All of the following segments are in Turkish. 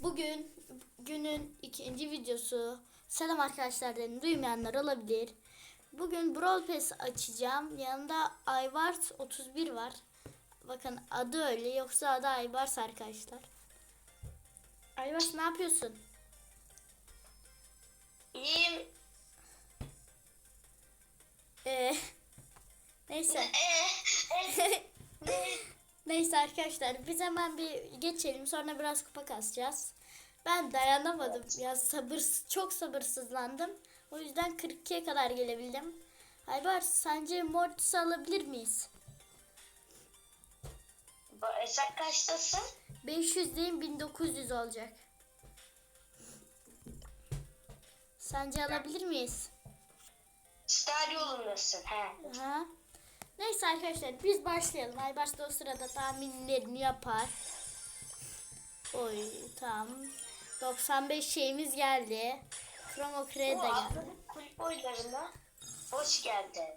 Bugün günün ikinci videosu. Selam arkadaşlar dedim. Duymayanlar olabilir. Bugün Brawl Pass açacağım. Yanında Aybars 31 var. Bakın adı öyle yoksa adı Aybars arkadaşlar. Aybars ne yapıyorsun? İyiyim. Ee, neyse. Neyse arkadaşlar biz hemen bir geçelim sonra biraz kupa kasacağız. Ben dayanamadım ya sabır çok sabırsızlandım. O yüzden 42'ye kadar gelebildim. Aybar sence Mortis'i alabilir miyiz? bu- sen kaçtasın? 500 değil 1900 olacak. Sence alabilir miyiz? Star yolundasın. He. Ha? Neyse arkadaşlar biz başlayalım. Aybars da o sırada tahminlerini yapar. Oy tamam. 95 şeyimiz geldi. Crate Bu de geldi. haftanın kulüp oyunlarına hoş geldin.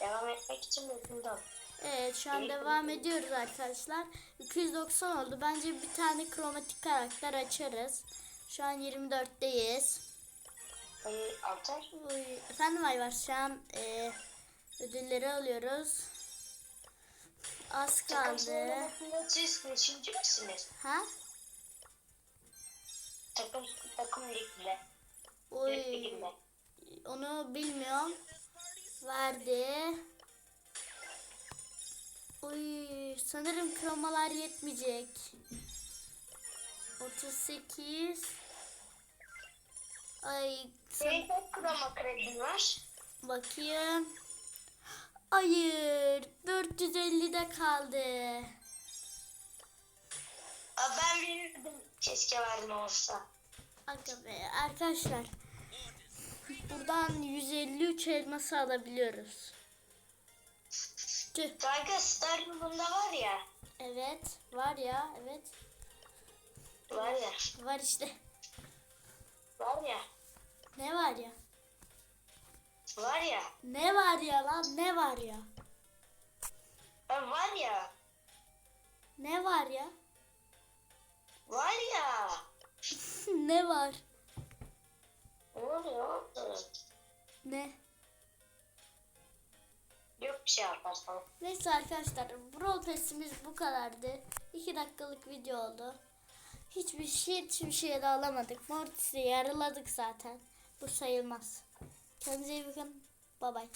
Devam etmek için mutluyum. Evet şu an devam ediyoruz arkadaşlar. 290 oldu. Bence bir tane kromatik karakter açarız. Şu an 24'teyiz. Ee, Altar. Oy, efendim Aybars şu an e, ödülleri alıyoruz. Az kaldı. siz misiniz? Ha? Takım, takım liginde. Oy. Onu bilmiyorum. Verdi. Oy, sanırım kromalar yetmeyecek. 38. Ay, Senin kaç kroma kredin var? bakayım. Hayır, 450'de kaldı. Aa, ben verirdim. Keşke verme olsa. Aga be, arkadaşlar. Buradan 153 elması alabiliyoruz. Tüh. Kanka Star yolunda var ya. Evet, var ya, evet. Var ya. Var işte. Var ya. Ne var ya? Var ya. Ne var ya lan? Ne var ya? Var ya. Ne var ya? Var ya. ne var? Ne oluyor? Ne? Yok bir şey yaparsan. Neyse arkadaşlar, Brawl Pass'imiz bu kadardı. 2 dakikalık video oldu. Hiçbir şey, hiçbir şey de alamadık. Mortis'i yarıladık zaten. Bu sayılmaz. Kendinize iyi bakın. Bye bye.